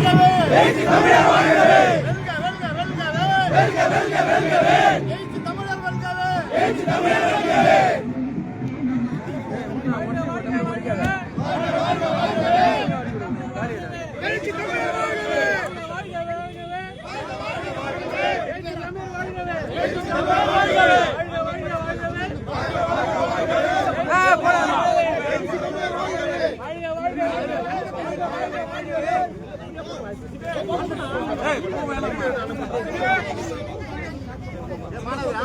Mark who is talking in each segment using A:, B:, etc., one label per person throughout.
A: வாழ்கவே எழுச்சி தமிழர் வாழ்கவே! வெல்க வெல்க வெல்கவே வெல்க வெல்கவே எழுச்சி தமிழர் வெல்கவே எழுச்சி தமிழர்
B: மாணவரா?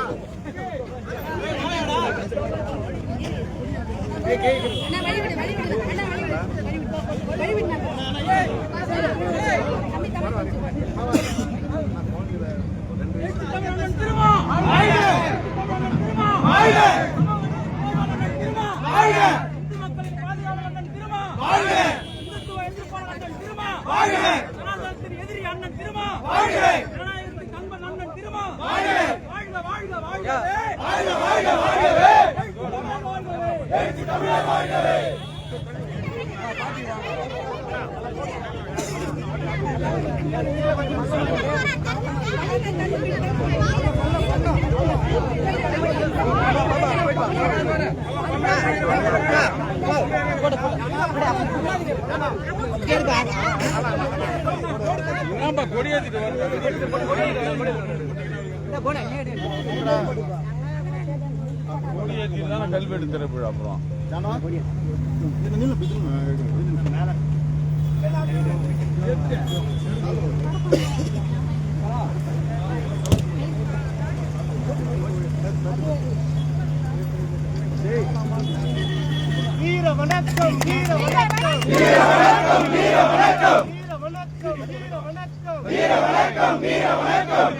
B: கொடியாத்திட்டு கொடியாத்திட்டு தானே
C: கல்வெட்டு திறப்பு அப்புறம்
A: மேல வணக்கம் வீர வணக்கம் வீர வணக்கம் வீர வணக்கம் வீர வணக்கம் வீர வணக்கம் வீர வணக்கம் வீர வணக்கம்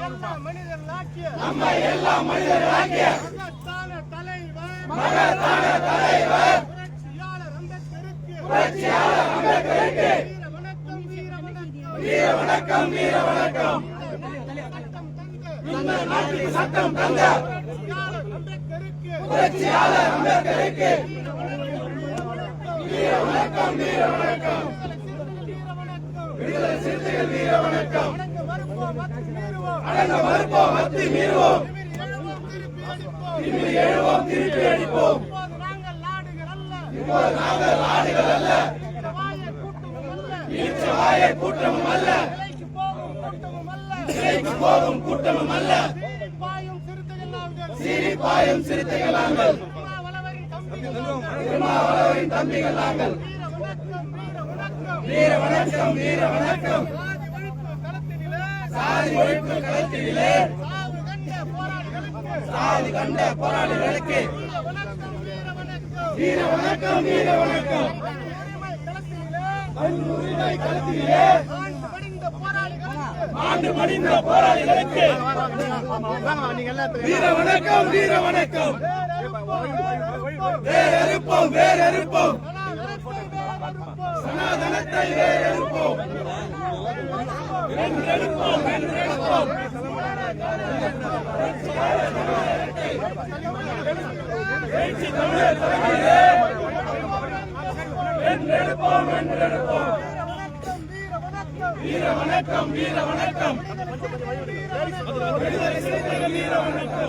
A: நம்ம மனிதர் லாக்கிய நம்ம எல்லாம் மனிதர் லாக்கிய மகத்தான தலைவர் மகத்தான தலைவர் புரட்சியாளர் அம்பேத்கருக்கு புரட்சியாளர் அம்பேத்கருக்கு வீர வணக்கம் வீர வணக்கம் வீர வணக்கம் வீர வணக்கம் இந்த நாட்டுக்கு சட்டம் தந்த புரட்சியாளர் அம்பேத்கருக்கு புரட்சியாளர் அம்பேத்கருக்கு. வீர வணக்கம் வீர வணக்கம் விடுதலை சிறுத்தைகள் வீர வணக்கம் அடங்க மறுப்போம் மத்தி மீறுவோம் திரும்பி எழுவோம் திருப்பி அடிப்போம் இப்போது நாங்கள் ஆடுகள் அல்ல இழிச்ச கூட்டமும் அல்ல சிறைக்கு போகும் கூட்டமும் அல்ல சீரி பாயும் சிறுத்தைகள் நாங்கள் திருமாவளவரின் தம்பிகள் நாங்கள் வீர வணக்கம். வீர வணக்கம் சாதி ஒழிப்பு களத்திலே சாதி கண்ட போராளிகளுக்கு வீர வணக்கம் வீர வணக்கம். களத்திலே ஆண்டு மடிந்த போராளிகளுக்கு. வீர வணக்கம் வீர வணக்கம் வேறறுப்போம் வேறறுப்போம். சனாதனத்தை வேறறுப்போம். வென்றெடுப்போம் வென்றெடுப்போம். எழுச்சி தமிழர் தலைமையிலே வென்றெடுப்போம் வென்றெடுப்போம். வீர வணக்கம் வீர வணக்கம் வீர வணக்கம்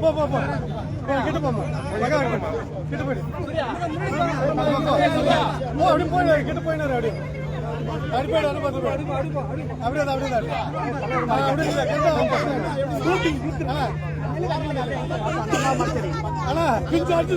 D: போ போ கிட்ட போயினாரு அப்படியே அடிப்பாடு அடிப்பாடு அடிப்பா அடிப்பா அப்படியே தான் அப்படியே தான் அப்படியே ஸ்கூட்டி அண்ணா பிஞ்சு அடிச்சு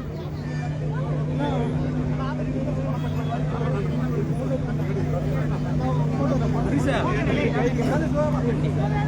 D: எழுச்சி தலைவர்